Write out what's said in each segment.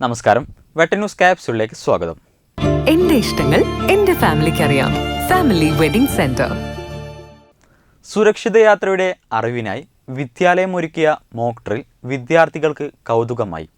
നമസ്കാരം. വെട്ടൻ ന്യൂസ് ക്യാപ്സുകളിലേക്ക് സ്വാഗതം. എന്റെ ഇഷ്ടങ്ങൾ എന്റെ ഫാമിലിക്ക് അറിയാം. Family wedding centre. സുരക്ഷിത യാത്രയുടെ അറിവിനായി വിദ്യാലയം ഒരുക്കിയ മോക്ക് ഡ്രിൽ വിദ്യാർത്ഥികൾക്ക് കൗതുകമായി.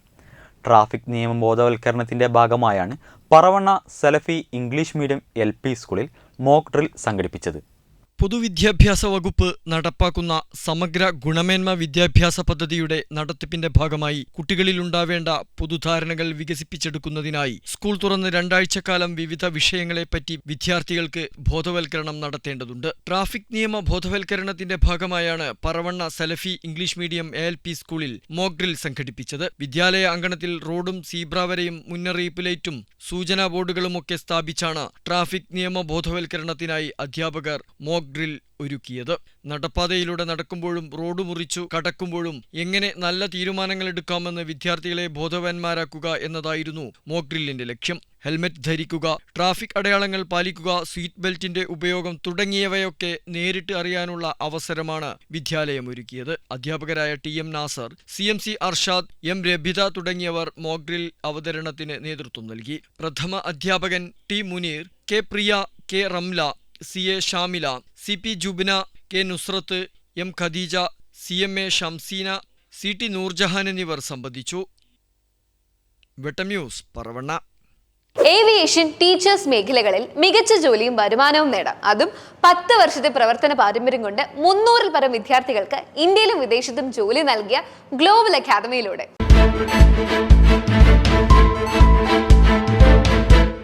ട്രാഫിക് നിയമ ബോധവൽക്കരണത്തിന്റെ ഭാഗമായാണ് Paravanna Salafi English medium L P സ്കൂളിൽ മോക്ക് ഡ്രിൽ സംഘടിപ്പിച്ചത്. പൊതുവിദ്യാഭ്യാസ വകുപ്പ് നടപ്പാക്കുന്ന സമഗ്ര ഗുണമേന്മ വിദ്യാഭ്യാസ പദ്ധതിയുടെ നടത്തിപ്പിന്റെ ഭാഗമായി കുട്ടികളിലുണ്ടാവേണ്ട പൊതുധാരണകൾ വികസിപ്പിച്ചെടുക്കുന്നതിനായി സ്കൂൾ തുറന്ന് രണ്ടാഴ്ചക്കാലം വിവിധ വിഷയങ്ങളെപ്പറ്റി വിദ്യാർത്ഥികൾക്ക് ബോധവൽക്കരണം നടത്തേണ്ടതുണ്ട്. ട്രാഫിക് നിയമ ബോധവൽക്കരണത്തിന്റെ ഭാഗമായാണ് Paravanna Salafi English medium A L P സ്കൂളിൽ മോക്ക് ഡ്രിൽ സംഘടിപ്പിച്ചത്. വിദ്യാലയ അങ്കണത്തിൽ റോഡും സീബ്ര വരെയും മുന്നറിയിപ്പ് ലൈറ്റും സൂചനാ ബോർഡുകളുമൊക്കെ സ്ഥാപിച്ചാണ് ട്രാഫിക് നിയമ ബോധവൽക്കരണത്തിനായി അധ്യാപകർ മോക്ക് ഡ്രിൽ ഒരുക്കിയത്. നടപ്പാതയിലൂടെ നടക്കുമ്പോഴും റോഡ് മുറിച്ചു കടക്കുമ്പോഴും എങ്ങനെ നല്ല തീരുമാനങ്ങൾ എടുക്കാമെന്ന് വിദ്യാർത്ഥികളെ ബോധവാന്മാരാക്കുക എന്നതായിരുന്നു മോക്ക് ഡ്രില്ലിന്റെ ലക്ഷ്യം. ഹെൽമറ്റ് ധരിക്കുക ട്രാഫിക് അടയാളങ്ങൾ പാലിക്കുക സീറ്റ് ബെൽറ്റിന്റെ ഉപയോഗം തുടങ്ങിയവയൊക്കെ നേരിട്ട് അറിയാനുള്ള അവസരമാണ് വിദ്യാലയം ഒരുക്കിയത് അധ്യാപകരായ T M Nasar C M C Arshad M Rabitha തുടങ്ങിയവർ മോക്ക് ഡ്രിൽ അവതരണത്തിന് നേതൃത്വം നൽകി. പ്രഥമ അധ്യാപകൻ T Muneer K Priya K Ramla C A Shamila C P Jubina K Nusrath M Khadeeja C M A Shamseena C T Noorjahan എന്നിവർ സംബന്ധിച്ചു. Vettom news Paravanna. Aviation teachers മേഖലകളിൽ മികച്ച ജോലിയും വരുമാനവും നേടാം. അതും പത്ത് വർഷത്തെ പ്രവർത്തന പാരമ്പര്യം കൊണ്ട് മുന്നൂറിൽ പരം വിദ്യാർത്ഥികൾക്ക് ഇന്ത്യയിലും വിദേശത്തും ജോലി നൽകിയ ഗ്ലോബൽ അക്കാദമിയിലൂടെ.